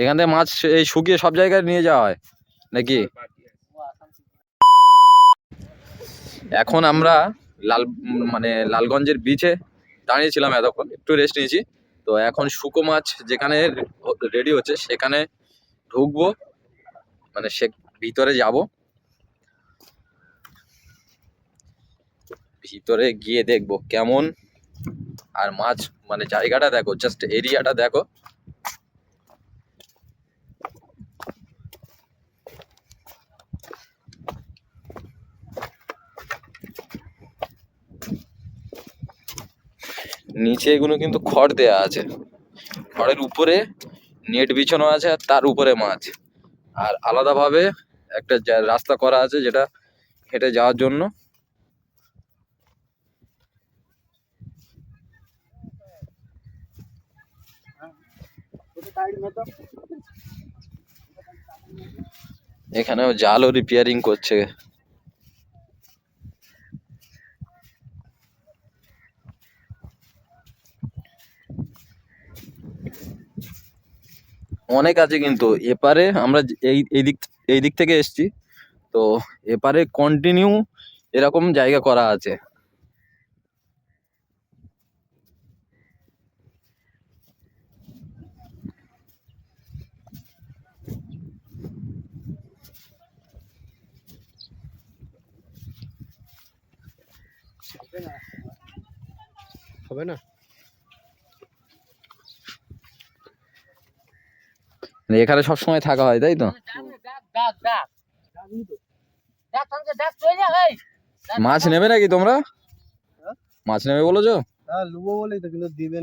এখান থেকে মাছ এই শুকিয়ে সব জায়গায় নিয়ে যাওয়া হয়, নাকি? এখন আমরা লাল মানে লালগঞ্জের বিচে দাঁড়িয়েছিলাম এতক্ষণ, একটু রেস্ট নিয়েছি। তো এখন শুকো মাছ যেখানে রেডি হচ্ছে, সেখানে ঢুকবো মানে সে ভিতরে যাব। ভিতরে গিয়ে দেখব কেমন। আর মাছ মানে জায়গাটা দেখো জাস্ট এরিয়াটা দেখো। নিচে এগুলো কিন্তু খড় দেয়া আছে। খড়ের উপরে নেট বিছানো আছে আর তার উপরে মাছ। আর আলাদাভাবে একটা রাস্তা করা আছে যেটা হেঁটে যাওয়ার জন্য। এখানেও জালও রিপেয়ারিং করছে। অনেক আছে কিন্তু, এপারে আমরা এই এই দিক থেকে এসছি। তো এপারে কন্টিনিউ এরকম জায়গা করা আছে। হবে না? মানে এখানে সব সময় থাকা হয়, তাই তো? মাছ নেবে নাকি তোমরা? মাছ নেবে বলেছ হ্যাঁ লুবো বলেই তো। কিন্তু দিবে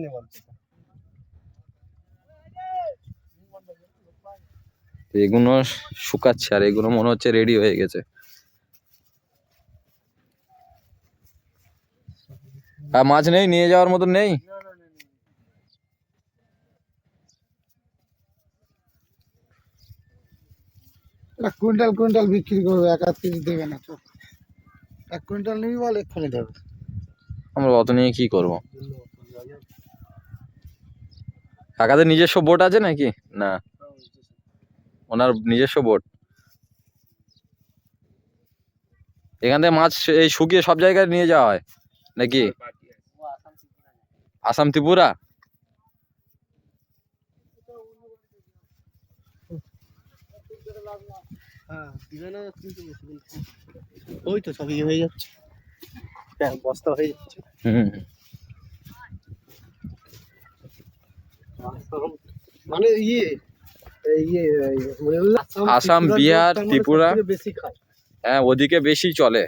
এগুলো শুকাচ্ছে আর এগুলো মনে হচ্ছে রেডি হয়ে গেছে। আর মাছ নেই নিয়ে যাওয়ার মতন নেই? এক কুইন্টাল কুইন্টাল বিক্রি করবে এক হাত তিরিশ দেবে না তো। এক কুইন্টাল নিবি বল এক্ষুনি দেবে। আমরা অত নিয়ে কি করব? কাকাদের নিজস্ব বোট আছে নাকি? না। ওনার নিজস্ব বোট। এখান থেকে মাছ এই শুকিয়ে সব জায়গায় নিয়ে যাওয়া হয় নাকি? আসাম ত্রিপুরা? হ্যাঁ ওই তো সব ইয়ে হয়ে যাচ্ছে। বস্তা হয়ে যাচ্ছে। মানে ইয়ে এই ইয়ে আসাম, বিহার, মানে ত্রিপুরা। বেশি খায়। হ্যাঁ ওদিকে বেশি চলে।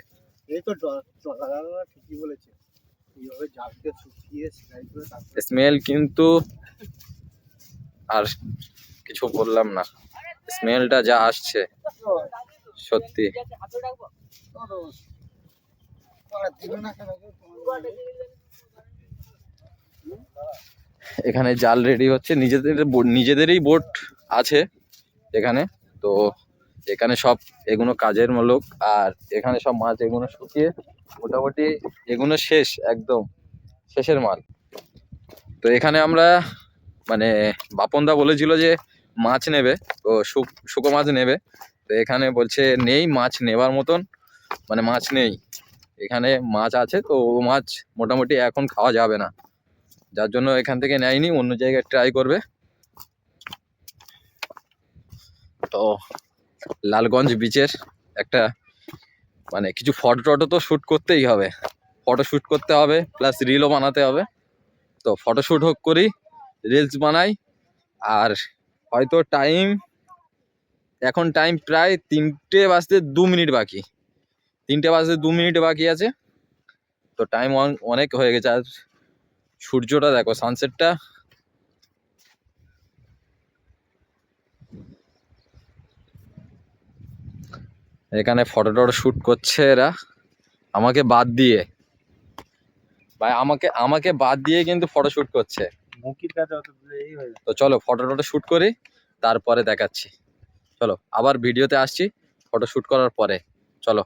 তো ঠিকই বলেছে। স্মেল কিন্তু আর কিছু বললাম না স্মেলটা যা আসছে, সত্যি? এখানে জাল রেডি হচ্ছে, নিজেদের নিজেদেরই বোট আছে এখানে, তো এখানে সব এগুলো কাজের মূলক আর এখানে সব মাছ এগুলো শুকিয়ে মোটামুটি এগুলো শেষ, একদম শেষের মাল। তো এখানে আমরা মানে বাপনদা বলেছিল যে মাছ নেবে তো শুক- মাছ নেবে। তো এখানে বলছে, নেই, মাছ নেবার মতন মানে মাছ নেই। এখানে মাছ আছে, তো ও মাছ মোটামুটি এখন খাওয়া যাবে না। যার জন্য এখান থেকে নেয়নি, অন্য জায়গায় ট্রাই করবে। তো লালগঞ্জ বিচের একটা মানে কিছু ফটো টটো তো শ্যুট করতেই হবে। ফটো শ্যুট করতে হবে প্লাস রিলও বানাতে হবে। তো ফটো শ্যুট হোক করি রিলস বানাই, আর হয়তো টাইম এখন টাইম প্রায় তিনটে বাজতে দু মিনিট বাকি। তিনটে বাজতে দু মিনিট বাকি আছে। তো টাইম অনেক হয়ে গেছে। আর সূর্যটা দেখো সানসেটটা এখানে ফটো টটো শ্যুট করছে এরা। আমাকে বাদ দিয়ে। ভাই আমাকে আমাকে বাদ দিয়ে কিন্তু ফটো শ্যুট করছে। তো চলো ফটো টটো শ্যুট করি তারপরে দেখাচ্ছি। চলো আবার ভিডিওতে আসছি ফটো শ্যুট করার পরে। চলো।